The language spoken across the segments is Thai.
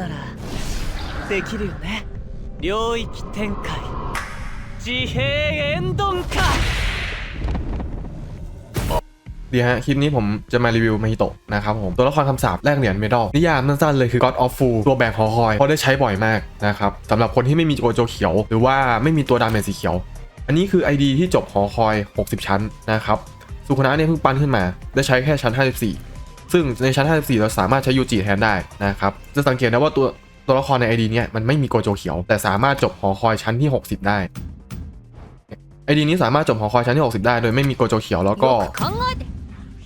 ならできるよね領域展開自閉エンドンか ดีฮะ คลิปนี้ผมจะมารีวิวมาฮิโตะนะครับผม ตัวละครคำสาปแลกเหรียญเมดัลนิยามสั้นๆเลยคือ God of Fool ตัวแบกหอคอย เพราะได้ใช้บ่อยมากนะครับสำหรับคนที่ไม่มีโกโจเขียว หรือว่าไม่มีตัวดาเมจสีเขียว อันนี้คือ ID ที่จบหอคอย 60 ชั้นนะครับสุคุนะเนี่ยเพิ่งปั้นขึ้นมา ได้ใช้แค่ชั้น 54 ซึ่งในชั้น 54 เราสามารถใช้ยูจิแทนได้นะครับ จะสังเกตนะว่าตัวตัวละครในไ ID เนี้ยมันไม่มีโกโจเขียว แต่สามารถจบหอคอยชั้นที่ 60 ได้ไอดีนี้สามารถจบหอคอยชั้นที่ 60 ได้ โดยไม่มีโกโจเขียวแล้วก็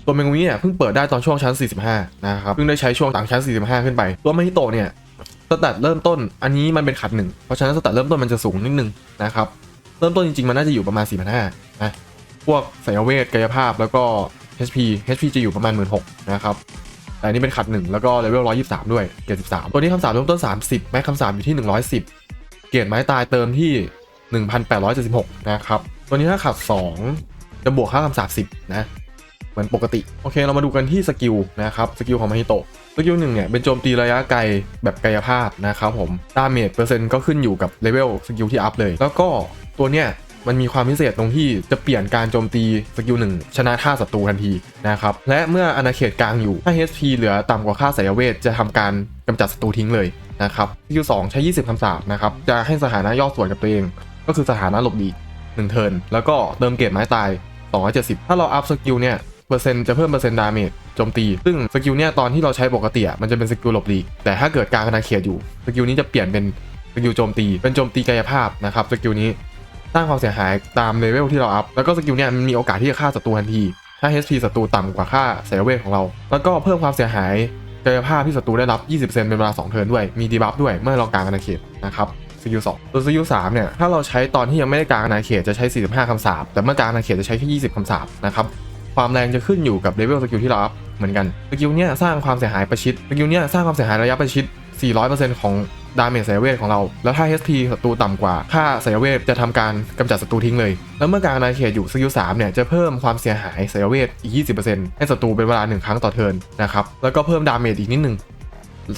ตัวเมงูเนี่ยเพิ่งเปิดได้ตอนช่วงชั้น 45 นะครับเพิ่งได้ใช้ช่วงต่างชั้น 45 ขึ้นไป ตัวมาฮิโตเนี่ยสตัดเริ่มต้น อันนี้มันเป็นขัดหนึ่งเพราะฉะนั้นสตัดเริ่มต้นมันจะสูงนิดนึงนะครับ เริ่มต้นจริงๆ มันน่าจะอยู่ประมาณ4 5 0 0นะ พวกสายเวทกายภาพแล้วก็ HP HP จะอยู่ประมาณ 16,000นะครับแต่นี้เป็นขัดหนึ่งแล้วก็เลเวล123 ด้วยเกรด13 ตัวนี้คำสาปเริ่มต้น 30 แม็กคำสาปอยู่ที่ 110 เกรดไม้ตายเติมที่ 1,876 นะครับ ตัวนี้ถ้าขัด 2 จะบวกค่าคำสาป10 นะ เหมือนปกติ โอเคเรามาดูกันที่สกิลนะครับ สกิลของมาฮิโตะสกิลหนึ่งเนี่ยเป็นโจมตีระยะไกลแบบกายภาพนะครับผมดาเมจเปอร์เซ็นต์ก็ขึ้นอยู่กับเลเวลสกิลที่อัพเลย แล้วก็ตัวเนี้ย มันมีความพิเศษตรงที่จะเปลี่ยนการโจมตีสกิลหนึ่งชนะท่าศัตรูทันทีนะครับและเมื่ออาณาเขตกลางอยู่ถ้า HP เหลือต่ำกว่าค่าสายเวทจะทำการกำจัดศัตรูทิ้งเลยนะครับสกิล2ใช้ 20คำสาปนะครับจะให้สถานะย่อส่วนกับตัวเอง ก็คือสถานะหลบหลีหนึ่งเทิร์นแล้วก็เติมเกรดไม้ตาย 270 ถ้าเราอัพสกิลเนี่ยเปอร์เซ็นต์จะเพิ่มเปอร์เซ็นต์ดาเมจโจมตี ซึ่งสกิลเนี่ยตอนที่เราใช้ปกติอะมันจะเป็นสกิลหลบหลีกแต่ถ้าเกิดกางอาณาเขตอยู่สกิลนี้จะเปลี่ยนเป็นสกิลโจมตีเป็นโจมตีกายภาพนะครับสกิลนี้ สร้างความเสียหายตามเลเวลที่เราอัพ แล้วก็สกิลเนี่ยมันมีโอกาสที่จะฆ่าศัตรูทันที ถ้า HP ศัตรูต่ำกว่าค่าสายเวทของเรา แล้วก็เพิ่มความเสียหายกายภาพที่ศัตรูได้รับ 20%เป็นเวลา 2 เทิร์นด้วย มีดีบัฟด้วย เมื่อเรากางอาณาเขตนะครับสกิล2ตัวสกิล3เนี่ย ถ้าเราใช้ตอนที่ยังไม่ได้กางอาณาเขตจะใช้ 45 คำสาบ แต่เมื่อกางอาณาเขตจะใช้แค่ 20 คำสาบนะครับ ความแรงจะขึ้นอยู่กับเลเวลสกิลที่เราอัพเหมือนกันสกิลเนี้ยสร้างความเสียหายประชิดสกิลเนี้ยสร้างความเสียหายระยะประชิด 400%ของดาเมจสายเวทของเรา แล้วถ้า HP ศัตรูต่ำกว่า ค่าสายเวทจะทำการกำจัดศัตรูทิ้งเลย แล้วเมื่อกางอาเขตอยู่สกิล3เนี่ย จะเพิ่มความเสียหายสายเวทอีก 20%ให้ศัตรูเป็นเวลา 1 ครั้งต่อเทิร์นนะครับ แล้วก็เพิ่มดาเมจอีกนิดนึง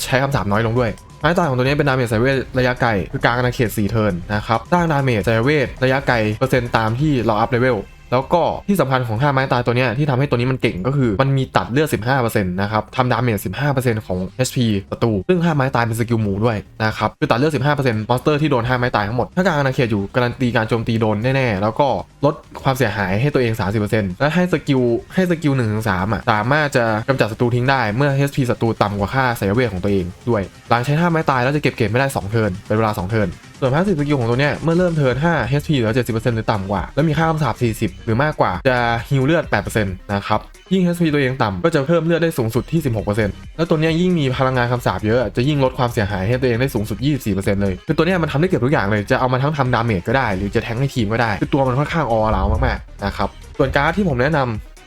ใช้คำสาปน้อยลงด้วยไม้ตายของตัวนี้เป็นดาเมจสายเวทระยะไกลคือกลางอาณาเขต4เทิร์นนะครับสร้างดาเมจสายเวทระยะไกลเปอร์เซ็นต์ตามที่เราอัพเลเวล แล้วก็ที่สำคัญของท่าไม้ตายตัวเนี้ยที่ทำให้ตัวนี้มันเก่งก็คือมันมีตัดเลือด 15%นะครับทำดาเมจ 15%ของ HP ศัตรูซึ่งท่าไม้ตายเป็นสกิลหมูด้วยนะครับคือตัดเลือด 15%มอนสเตอร์ที่โดนท่าไม้ตายทั้งหมด ถ้ากลางอาณาเขตอยู่การันตีการโจมตีโดนแน่ๆ แล้วก็ลดความเสียหายให้ตัวเอง 30%และให้สกิลให้สกิล1-3อะสามารถจะกำจัดศัตรูทิ้งได้เมื่อ HP ศัตรูต่ำกว่าค่าสายเวทของตัวเองด้วย หลังใช้ท่าไม้ตายแล้วจะเก็บเกรดไม่ได้ 2 เทิร์นเป็นเวลา 2 เทิร์นส่วนพาสซีฟสกิลของตัวเนี้ยเมื่อเริ่มเทิร์น5 HP เหลือ 70%หรือต่ำกว่า แล้วมีค่าคำสาป40 หรือมากกว่าจะฮิลเลือด 8%นะครับ ยิ่ง HP ตัวเองต่ำก็จะเพิ่มเลือดได้สูงสุดที่ 16%แล้วตัวเนี้ยยิ่งมีพลังงานคำสาปเยอะจะยิ่งลดความเสียหายให้ตัวเองได้สูงสุด 24%เลย คือตัวเนี้ยมันทำได้เกือบทุกอย่างเลยจะเอามาทั้งทำดาเมจก็ได้ หรือจะแทงให้ทีมก็ได้คือตัวมันค่อนข้างออลาวมากๆนะครับส่วนการ์ดที่ผมแนะน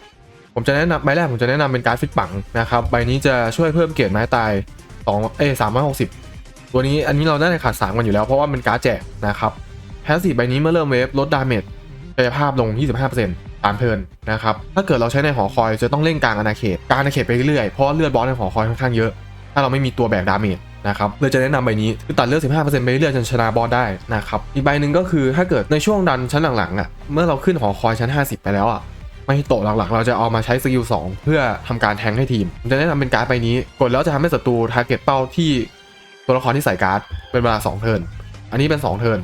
ำผมจะแนะนำใบแรกผมจะแนะนำเป็นการ์ดฟิตปังนะครับใบนี้จะช่วยเพิ่มเกรดไม้ตาย2เอ้360 ตัวนี้อันนี้เราได้ในขาด3กันอยู่แล้วเพราะว่าเป็นการ์ดแจกนะครับแพสซีฟใบนี้เมื่อเริ่มเวฟลดดาเมจกายภาพลง 25%ตามเทิร์นนะครับ ถ้าเกิดเราใช้ในหอคอยจะต้องเล่นกลางอาณาเขตกลางอาณาเขตไปเรื่อยเพราะเลือดบอสในหอคอยค่อนข้างเยอะ ถ้าเราไม่มีตัวแบกดาเมจนะครับเลยจะแนะนำใบนี้คือตัดเลือด 15%ไปเรื่อยจนชนะบอสได้นะครับอีกใบหนึ่งก็คือถ้าเกิดในช่วงดันชั้นหลังๆอะเมื่อเราขึ้นหอคอยชั้น 50 ไปแล้วอะไม่โตหลักๆ เราจะเอามาใช้สกิล2เพื่อทำการแทงให้ทีมผมจะแนะนำเป็นการ์ดใบนี้ กดแล้วจะทำให้ศัตรูทาร์เก็ตเป้าที่ ตัวละครที่ใส่การ์ดเป็นเวลา2เทิร์นอันนี้เป็น2เทิร์น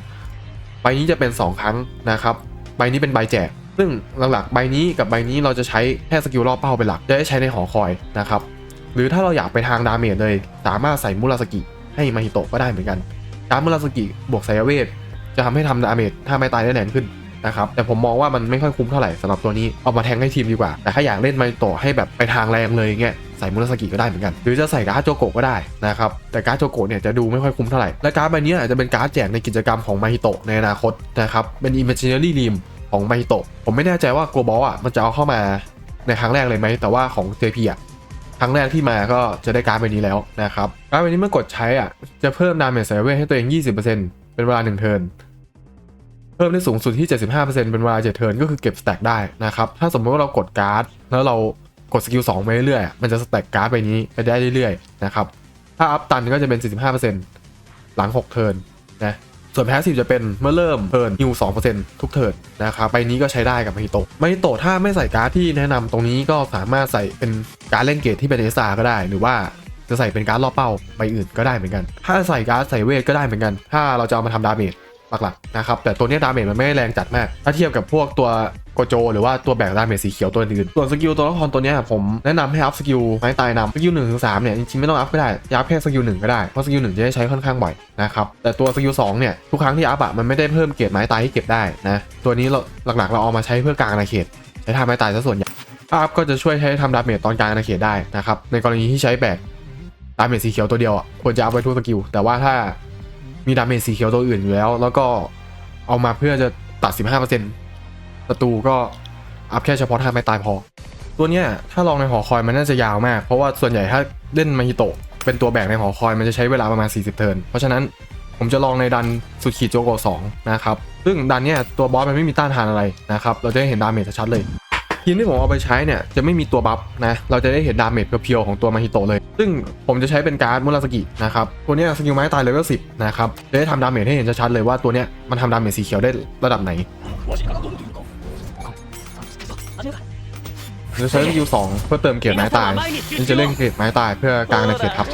ใบนี้จะเป็น 2 ครั้งนะครับใบนี้เป็นใบแจก ซึ่งหลักๆใบนี้กับใบนี้เราจะใช้แค่สกิลรอบเป้าเป็นหลักจะได้ใช้ในหอคอยนะครับหรือถ้าเราอยากไปทางดาเมจเลย สามารถใส่มุราสกิให้มาฮิโตะก็ได้เหมือนกันการดมุราสกิบวกไซเวทจะทำให้ทำดาเมจถ้าไม่ตายได้แรงขึ้นนะครับแต่ผมมองว่ามันไม่ค่อยคุ้มเท่าไหร่สำหรับตัวนี้เอามาแทงให้ทีมดีกว่า แต่ถ้าอยากเล่นไมโตะให้แบบไปทางแรงเลยเงี้ย ใส่มุราสกิก็ได้เหมือนกัน หรือจะใส่การ์ดโจโกะก็ได้นะครับ แต่การ์ดโจโกะเนี่ยจะดูไม่ค่อยคุ้มเท่าไหร่ และการ์ดใบนี้อาจจะเป็นการ์ดแจกในกิจกรรมของมาฮิโตะในอนาคตนะครับเป็น imaginary rim ของมาฮิโตะผมไม่แน่ใจว่าโกบอลอะมันจะเอาเข้ามาในครั้งแรกเลยไหมแต่ว่าของ JP อะครั้งแรกที่มาก็จะได้การ์ดใบนี้แล้วนะครับการ์ดใบนี้เมื่อกดใช้อะจะเพิ่มดาเมจไซเวให้ตัวเอง 20%เป็นเวลา1เทิร์นเพิ่มได้สูงสุดที่ 75%เป็นเวลา7เทิร์นก็คือเก็บสแต็กได้นะครับถ้าสมมติว่าเรากดการ์ดแล้วเรา กดสกิล2ไปเรื่อยๆมันจะสแต็กการ์ดไปนี้ไปได้เรื่อยๆนะครับถ้าอัพตันก็จะเป็น 45%หลัง 6 เทิร์นนะส่วนแพสซีฟจะเป็นเมื่อเริ่มเทิร์นฮิว2%ทุกเทิร์นนะครับใบนี้ก็ใช้ได้กับมาฮิโตะมาฮิโตะถ้าไม่ใส่การ์ดที่แนะนำตรงนี้ก็สามารถใส่เป็นการ์ดเล่นเกตที่เป็นเอสาก็ได้ หรือว่าจะใส่เป็นการ์ดล่อเป้าใบอื่นก็ได้เหมือนกัน ถ้าใส่การ์ดใส่เวทก็ได้เหมือนกัน ถ้าเราจะเอามาทำดาเมจ หลักๆนะครับแต่ตัวนี้ดาเมจมันไม่แรงจัดมาก ถ้าเทียบกับพวกตัวโกโจ หรือว่าตัวแบกดาเมจสีเขียวตัวอื่นส่วนสกิลตัวละครตัวนี้ผมแนะนำให้อัพสกิลไม้ตายนำสกิลหนึ่งถึงสามเนี่ยจริงๆไม่ต้องอัพก็ได้อัพแค่สกิลหนึ่งก็ได้เพราะสกิลหนึ่งจะได้ใช้ค่อนข้างบ่อยนะครับแต่ตัวสกิลสองเนี่ยทุกครั้งที่อัพอะมันไม่ได้เพิ่มเกรติไม้ตายให้เก็บได้นะตัวนี้เราหลักๆ เราเอามาใช้เพื่อกลางอาณาเขตใช้ทำไม้ตายซะส่วนใหญ่อัพก็จะช่วยให้ทำดาเมจตอนกลางอาณาเขตได้นะครับในกรณีที่ใช้แบกดาเมจสีเขียวตัวเดียวอะควรจะอัพไว้ทุกสกิลแต่ว่าถ้า มีดาเมจสีเขียวตัวอื่นอยู่แล้ว แล้วก็เอามาเพื่อจะตัด 15%ศัตรูก็อัพแค่เฉพาะท่าไม้ตายพอ ตัวเนี้ยถ้าลองในหอคอยมันน่าจะยาวมาก เพราะว่าส่วนใหญ่ถ้าเล่นมาฮิโตะเป็นตัวแบกในหอคอยมันจะใช้เวลาประมาณ 40 เทิร์น เพราะฉะนั้นผมจะลองในดันสุดขีดโจโก2นะครับ ซึ่งดันเนี้ยตัวบอสมันไม่มีต้านทานอะไรนะครับ เราจะเห็นดาเมจชัดเลย ทีมที่ผมเอาไปใช้เนี่ยจะไม่มีตัวบัฟนะเราจะได้เห็นดาเมจเพียวๆของตัวมาฮิโตะเลย ซึ่งผมจะใช้เป็นการ์ดมุราสกินะครับตัวนี้สกิลไม้ตายเลเวล10นะครับจะได้ทำดาเมจให้เห็นชัดๆเลยว่าตัวเนี้ยมันทำดาเมจสีเขียวได้ระดับไหนจะใช้สกิล2เพื่อเติมเกียรติไม้ตายจะเล่นเกียรติไม้ตายเพื่อกลางในเขตทับ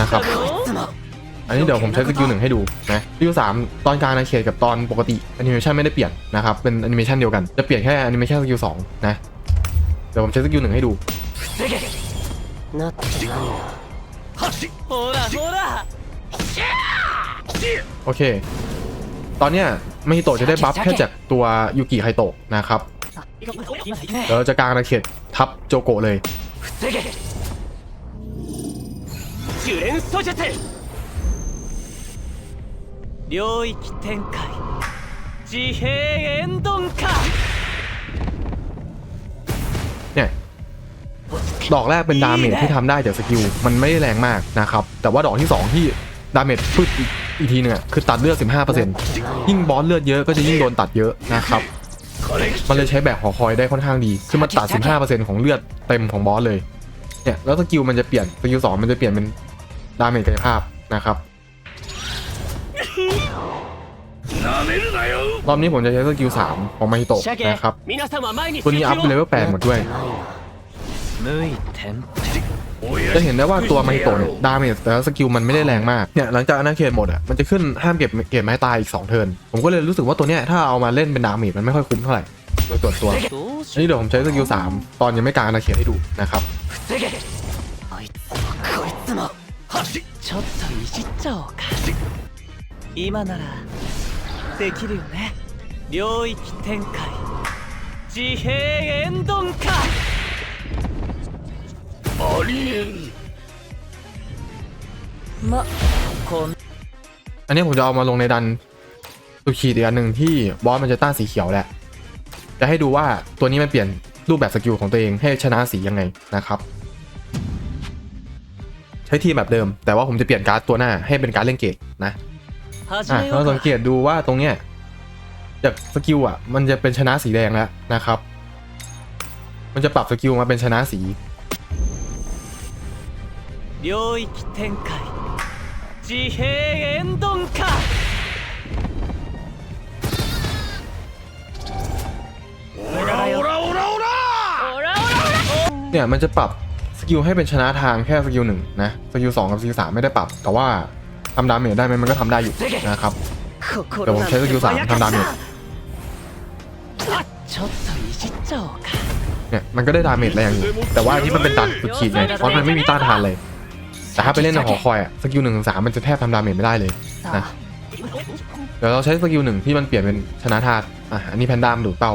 นะครับ อันนี้เดี๋ยวผมใช้สกิลหนึ่งให้ดูนะสกิลสามตอนกลางอาณาเขตกับตอนปกติแอนิเมชันไม่ได้เปลี่ยนนะครับเป็นแอนิเมชันเดียวกันจะเปลี่ยนแค่แอนิเมชันสกิลสองนะเดี๋ยวผมใช้สกิลหนึ่งให้ดูโอเค ตอนเนี้ยไม่ฮิโตะจะได้บัฟแค่จากตัวยูกิไฮโตะนะครับเดี๋ยวจะกลางอาเขตทับโจโกเลย 領域展開自閉エンドンか เนี่ย ดอกแรกเป็นดาเมจที่ทำได้จากสกิล มันไม่ได้แรงมากนะครับ แต่ว่าดอกที่ 2 ที่ดาเมจปึ๊บอีกอีกทีหนึงอะคือตัดเลือด 15%ยิ่งบอสเลือดเยอะก็จะยิ่งโดนตัดเยอะนะครับ มันเลยใช้แบบหอคอยได้ค่อนข้างดี คือมันตัด 15%ของเลือดเต็มของบอสเลย เนี่ย แล้วสกิลมันจะเปลี่ยน สกิล 2 มันจะเปลี่ยนเป็นดาเมจกายภาพนะครับ รอบนี้ผมจะใช้สกิล 3 ของมาฮิโตะ シャケ นะครับ 皆様前に ตัวนี้อัพเลเวล8หมดด้วย 無意転 จะเห็นได้ว่าตัวมาฮิโตะเนี่ยดาเมจแต่ละสกิลมันไม่ได้แรงมาก เนี่ยหลังจากอนาเขตหมดอ่ะ มันจะขึ้นห้ามเก็บเก็บไม้ตายอีก 2 เทิร์น ผมก็เลยรู้สึกว่าตัวเนี้ยถ้าเอามาเล่นเป็นดาเมจมันไม่ค่อยคุ้มเท่าไหร่โดยส่วนตัว どうし อันนี้เดี๋ยวผมใช้สกิล 3 ตอนยังไม่กลางอนาเขตให้ดูนะครับ 防げあいつもこいつもちょっといじっちゃおうか今なら できるよね領域展開自閉エンドンかまこん อันนี้ผมจะเอามาลงในดันสุดขีดอีกอันหนึ่งที่บอสมันจะต้านสีเขียวแหละ จะให้ดูว่าตัวนี้มันเปลี่ยนรูปแบบสกิลของตัวเองให้ชนะสียังไงนะครับ ใช้ทีมแบบเดิม แต่ว่าผมจะเปลี่ยนการ์ดตัวหน้าให้เป็นการดเล่นเกตนะ 始 อ่ะ めよ เรา う สัง か เกตดูว่าตรงเนี้ยจากสกิลอ่ะ มันจะเป็นชนะสีแดงแล้วนะครับ มันจะปรับสกิลมาเป็นชนะสี 領域展開自閉エンドンか เนี่ยมันจะปรับสกิลให้เป็นชนะทางแค่สกิลหนึ่งนะสกิลสองกับสกิลสามไม่ได้ปรับ แต่ว่า ทำดาเมจได้ไหมมันก็ทำได้อยู่นะครับเดี๋ยวผมใช้สกิลสามทำดาเมจเนี่ยมันก็ได้ดาเมจแรงอยู่แต่ว่าที่มันเป็นตันสุดขีดไงเพราะมันไม่มีต้านทานเลย แต่ถ้าไปเล่นในหอคอยอะสกิลหนึ่งสามมันจะแทบทำดาเมจไม่ได้เลยนะเดี๋ยวเราใช้สกิลหนึ่งที่มันเปลี่ยนเป็นชนะธาตุอะอันนี้แพนด้ามดูเต้า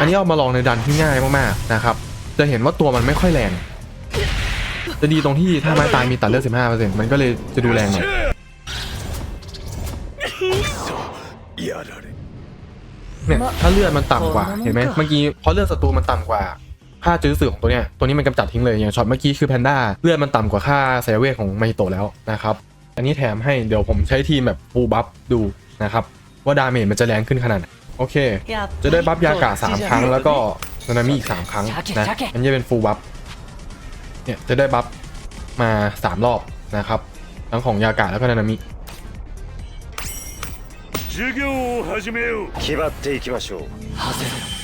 อันนี้เอามาลองในดันที่ง่ายมากๆนะครับ จะเห็นว่าตัวมันไม่ค่อยแรง จะดีตรงที่ถ้าไม้ตายมีตัดเลือด15%มันก็เลยจะดูแรงหน่อยเนี่ยถ้าเลือดมันต่ำกว่าเห็นไหมเมื่อกี้พอเลือดศัตรูมันต่ำกว่าค่าจื้อสื่อของตัวเนี้ยตัวนี้มันกำจัดทิ้งเลยอย่างช็อตเมื่อกี้คือแพนด้าเลือดมันต่ำกว่าค่าเซเวทของไมโตแล้วนะครับ อันนี้แถมให้เดี๋ยวผมใช้ทีมแบบฟูบัฟดูนะครับ ว่าดาเมจมันจะแรงขึ้นขนาดไหนโอเค จะได้บัฟยากาศสามครั้งแล้วก็ นานามิอีกสามครั้งนะอันนี้เป็นฟูลบัฟเนี่ยจะได้บัฟมาสามรอบนะครับ ทั้งของยากาแล้วก็นานามิ 授業を始めよう気張っていきましょう外れろ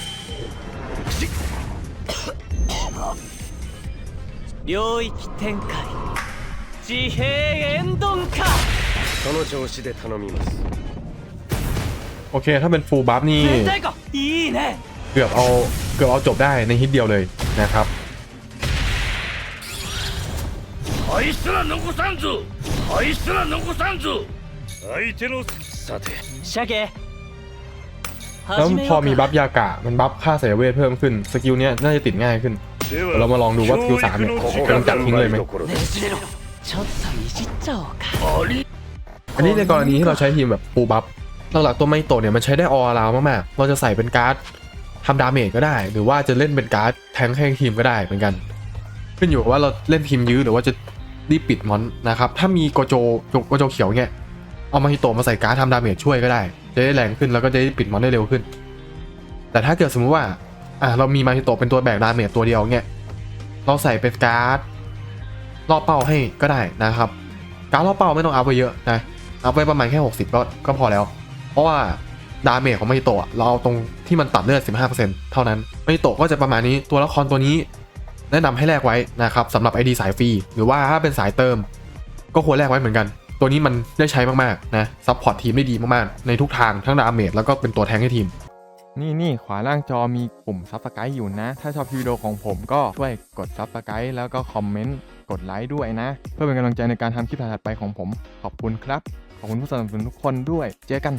領域展開地平円遁かその調子で頼みます โอเค ถ้าเป็นฟูลบัฟนี่ 全体かいいね เกือบเอา เกือบเอาจบได้ในฮิตเดียวเลยนะครับแล้วพอมีบัฟยากะมันบัฟค่าเสียเวทเพิ่มขึ้นสกิลเนี้ยน่าจะติดง่ายขึ้น เรามาลองดูว่าสกิลสามเนี่ยจะกำจับทิ้งเลยไหมอันนี้ในกรณีที่เราใช้ทีมแบบปูบัฟหลักๆตัวไม่โตเนี่ยมันใช้ได้ออราวมากๆ เราจะใส่เป็นการ์ด ทำดาเมจก็ได้ หรือว่าจะเล่นเป็นการ์ดแทงค์ให้ทีมก็ได้เหมือนกัน ขึ้นอยู่กับว่าเราเล่นทีมยื้อหรือว่าจะรีบปิดมอนนะครับ ถ้ามีโกโจโกโจเขียวเนี่ยเอามาฮิโตะมาใส่การ์ดทำดาเมจช่วยก็ได้ จะได้แรงขึ้นแล้วก็จะได้ปิดมอนได้เร็วขึ้น แต่ถ้าเกิดสมมุติว่าอะเรามีมาฮิโตะเป็นตัวแบกดาเมจตัวเดียวเนี่ยเราใส่เป็นการ์ดล่อเป้าให้ก็ได้นะครับ การดล่อเป้าไม่ต้องเอัพไว้เยอะนะ เอัพไว้ประมาณแค่ 60 ก็ก็พอแล้ว เพราะว่า ดาเมจของมโตะเราเอาตรงที่มันตัดเลือด 15%เท่านั้นไมโตะก็จะประมาณนี้ตัวละครตัวนี้ แนะนำให้แลกไว้นะครับสำหรับ ID สายฟรีหรือว่าถ้าเป็นสายเติม ก็ควรแลกไว้เหมือนกัน ตัวนี้มันได้ใช้มากๆนะซัพพอร์ตทีมได้ดีมากๆ ในทุกทางทั้งดาเมจแล้วก็เป็นตัวแทงให้ทีมนี่นี่ขวาล่างจอมีปุ่มซับสไครต์อยู่นะ ถ้าชอบวิดีโอของผมก็ช่วยกดซับสไครต์แล้วก็คอมเมนต์กดไลค์ด้วยนะ เพื่อเป็นกำลังใจในการทำคลิปถัดไปของผม ขอบคุณครับ ขอบคุณผู้สนับสนุนทุกคนด้วย เจอกัน